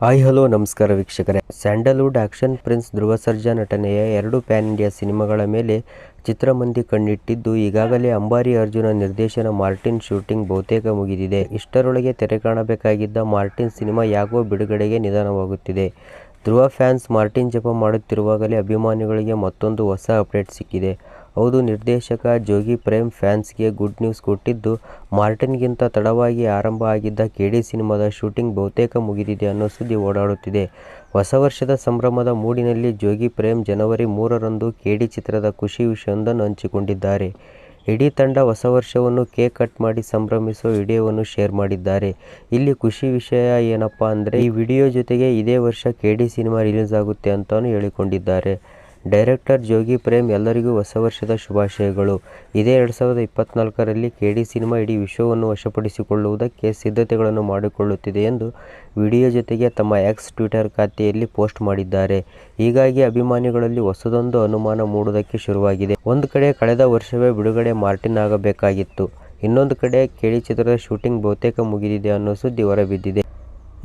Hi, hello, ನಮಸ್ಕಾರ ವೀಕ್ಷಕರೇ. Sandalwood action prince Dhruva Sarja ನಟನೆಯ ಎರಡು ಪ್ಯಾನ್ ಇಂಡಿಯಾ ಸಿನಿಮಾಗಳ ಮೇಲೆ ಚಿತ್ರಮಂದಿ ಕಣ್ಣಿಟ್ಟಿದ್ದು ಈಗಾಗಲೇ ಅಂಬಾರಿ ಅರ್ಜುನ ನಿರ್ದೇಶನ ಮಾರ್ಟಿನ್ ಶೂಟಿಂಗ್ ಬಹುತೇಕ ಮುಗಿದಿದೆ. ಇಷ್ಟರೊಳಗೆ ತೆರೆ ಕಾಣಬೇಕಾಗಿದ್ದ ಮಾರ್ಟಿನ್ ಸಿನಿಮಾ ಯಾಕೋ ಬಿಡುಗಡೆಗೆ ನಿಧಾನವಾಗುತ್ತಿದೆ. ಧ್ರುವ ಫ್ಯಾನ್ಸ್ ಮಾರ್ಟಿನ್ ಜಪ ಮಾಡುತ್ತಿರುವಾಗಲೇ ಅಭಿಮಾನಿಗಳಿಗೆ ಮತ್ತೊಂದು ಹೊಸ ಅಪ್ಡೇಟ್ ಸಿಕ್ಕಿದೆ. ಹೌದು, ನಿರ್ದೇಶಕ ಜೋಗಿ ಪ್ರೇಮ್ ಫ್ಯಾನ್ಸ್ಗೆ ಗುಡ್ ನ್ಯೂಸ್ ಕೊಟ್ಟಿದ್ದು, ಮಾರ್ಟಿನ್ಗಿಂತ ತಡವಾಗಿ ಆರಂಭ ಆಗಿದ್ದ ಕೆಡಿ ಸಿನಿಮಾದ ಶೂಟಿಂಗ್ ಬಹುತೇಕ ಮುಗಿದಿದೆ ಅನ್ನೋ ಸುದ್ದಿ ಓಡಾಡುತ್ತಿದೆ. ಹೊಸ ವರ್ಷದ ಸಂಭ್ರಮದ ಮೂಡಿನಲ್ಲಿ ಜೋಗಿ ಪ್ರೇಮ್ ಜನವರಿ ಮೂರರಂದು ಕೆಡಿ ಚಿತ್ರದ ಖುಷಿ ವಿಷಯವೊಂದನ್ನು ಹಂಚಿಕೊಂಡಿದ್ದಾರೆ. ಇಡೀ ತಂಡ ಹೊಸ ವರ್ಷವನ್ನು ಕೇಕ್ ಕಟ್ ಮಾಡಿ ಸಂಭ್ರಮಿಸುವ ವಿಡಿಯೋವನ್ನು ಶೇರ್ ಮಾಡಿದ್ದಾರೆ. ಇಲ್ಲಿ ಖುಷಿ ವಿಷಯ ಏನಪ್ಪ ಅಂದರೆ, ಈ ವಿಡಿಯೋ ಜೊತೆಗೆ ಇದೇ ವರ್ಷ ಕೆಡಿ ಸಿನಿಮಾ ರಿಲೀಸ್ ಆಗುತ್ತೆ ಅಂತಾನೂ ಹೇಳಿಕೊಂಡಿದ್ದಾರೆ. ಡೈರೆಕ್ಟರ್ ಜೋಗಿ ಪ್ರೇಮ್ ಎಲ್ಲರಿಗೂ ಹೊಸ ವರ್ಷದ ಶುಭಾಶಯಗಳು. ಇದೇ ಎರಡು ಸಾವಿರದ ಇಪ್ಪತ್ನಾಲ್ಕರಲ್ಲಿ ಕೆಡಿ ಸಿನಿಮಾ ಇಡೀ ವಿಶ್ವವನ್ನು ವಶಪಡಿಸಿಕೊಳ್ಳುವುದಕ್ಕೆ ಸಿದ್ಧತೆಗಳನ್ನು ಮಾಡಿಕೊಳ್ಳುತ್ತಿದೆ ಎಂದು ವಿಡಿಯೋ ಜೊತೆಗೆ ತಮ್ಮ ಎಕ್ಸ್ ಟ್ವಿಟರ್ ಖಾತೆಯಲ್ಲಿ ಪೋಸ್ಟ್ ಮಾಡಿದ್ದಾರೆ. ಹೀಗಾಗಿ ಅಭಿಮಾನಿಗಳಲ್ಲಿ ಹೊಸದೊಂದು ಅನುಮಾನ ಮೂಡುವುದಕ್ಕೆ ಶುರುವಾಗಿದೆ. ಒಂದು ಕಡೆ ಕಳೆದ ವರ್ಷವೇ ಬಿಡುಗಡೆ ಮಾರ್ಟಿನ್ ಆಗಬೇಕಾಗಿತ್ತು. ಇನ್ನೊಂದು ಕಡೆ ಕೆಡಿ ಚಿತ್ರದ ಶೂಟಿಂಗ್ ಬಹುತೇಕ ಮುಗಿದಿದೆ ಅನ್ನೋ ಸುದ್ದಿ ಹೊರಬಿದ್ದಿದೆ.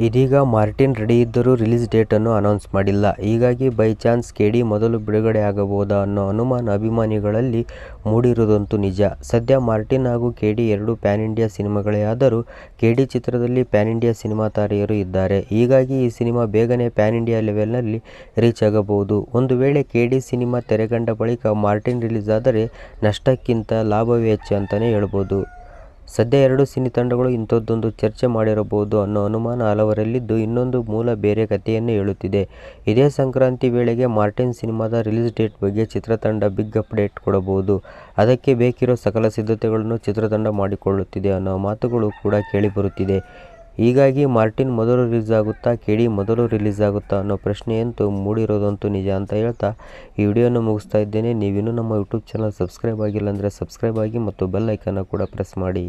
ಇದೀಗ ಮಾರ್ಟಿನ್ ರೆಡಿ ಇದ್ದರೂ ರಿಲೀಸ್ ಡೇಟನ್ನು ಅನೌನ್ಸ್ ಮಾಡಿಲ್ಲ. ಹೀಗಾಗಿ ಬೈ ಚಾನ್ಸ್ ಕೆಡಿ ಮೊದಲು ಬಿಡುಗಡೆ ಆಗಬಹುದಾ ಅನ್ನೋ ಅನುಮಾನ ಅಭಿಮಾನಿಗಳಲ್ಲಿ ಮೂಡಿರುವುದಂತೂ ನಿಜ. ಸದ್ಯ ಮಾರ್ಟಿನ್ ಹಾಗೂ ಕೆಡಿ ಎರಡು ಪ್ಯಾನ್ ಇಂಡಿಯಾ ಸಿನಿಮಾಗಳೇ ಆದರೂ ಕೆಡಿ ಚಿತ್ರದಲ್ಲಿ ಪ್ಯಾನ್ ಇಂಡಿಯಾ ಸಿನಿಮಾ ತಾರೆಯರು ಇದ್ದಾರೆ. ಹೀಗಾಗಿ ಈ ಸಿನಿಮಾ ಬೇಗನೆ ಪ್ಯಾನ್ ಇಂಡಿಯಾ ಲೆವೆಲ್ನಲ್ಲಿ ರೀಚ್ ಆಗಬಹುದು. ಒಂದು ವೇಳೆ ಕೆಡಿ ಸಿನಿಮಾ ತೆರೆಗಂಡ ಬಳಿಕ ಮಾರ್ಟಿನ್ ರಿಲೀಸ್ ಆದರೆ ನಷ್ಟಕ್ಕಿಂತ ಲಾಭವೇ ಹೆಚ್ಚು ಅಂತಲೇ ಹೇಳ್ಬೋದು. ಸದ್ಯ ಎರಡು ಸಿನಿ ತಂಡಗಳು ಇಂಥದ್ದೊಂದು ಚರ್ಚೆ ಮಾಡಿರಬಹುದು ಅನ್ನೋ ಅನುಮಾನ ಹಲವರಲ್ಲಿದ್ದು ಇನ್ನೊಂದು ಮೂಲ ಬೇರೆ ಕಥೆಯನ್ನೇ ಹೇಳುತ್ತಿದೆ. ಇದೇ ಸಂಕ್ರಾಂತಿ ವೇಳೆಗೆ ಮಾರ್ಟಿನ್ ಸಿನಿಮಾದ ರಿಲೀಸ್ ಡೇಟ್ ಬಗ್ಗೆ ಚಿತ್ರತಂಡ ಬಿಗ್ ಅಪ್ಡೇಟ್ ಕೊಡಬಹುದು. ಅದಕ್ಕೆ ಬೇಕಿರೋ ಸಕಲ ಸಿದ್ಧತೆಗಳನ್ನು ಚಿತ್ರತಂಡ ಮಾಡಿಕೊಳ್ಳುತ್ತಿದೆ ಅನ್ನೋ ಮಾತುಗಳು ಕೂಡ ಕೇಳಿಬರುತ್ತಿದೆ. ಹೀಗಾಗಿ ಮಾರ್ಟಿನ್ ಮೊದಲು ರಿಲೀಸ್ ಆಗುತ್ತಾ ಕೆಡಿ ಮೊದಲು ರಿಲೀಸ್ ಆಗುತ್ತಾ ಅನ್ನೋ ಪ್ರಶ್ನೆಯಂತೂ ಮೂಡಿರೋದಂತೂ ನಿಜ ಅಂತ ಹೇಳ್ತಾ ಈ ವಿಡಿಯೋನ ಮುಗಿಸ್ತಾ ಇದ್ದೇನೆ. ನೀವಿನ್ನೂ ನಮ್ಮ ಯೂಟ್ಯೂಬ್ ಚಾನಲ್ ಸಬ್ಸ್ಕ್ರೈಬ್ ಆಗಿಲ್ಲ ಅಂದರೆ ಸಬ್ಸ್ಕ್ರೈಬ್ ಆಗಿ ಮತ್ತು ಬೆಲ್ ಐಕನ್ನ ಕೂಡ ಪ್ರೆಸ್ ಮಾಡಿ.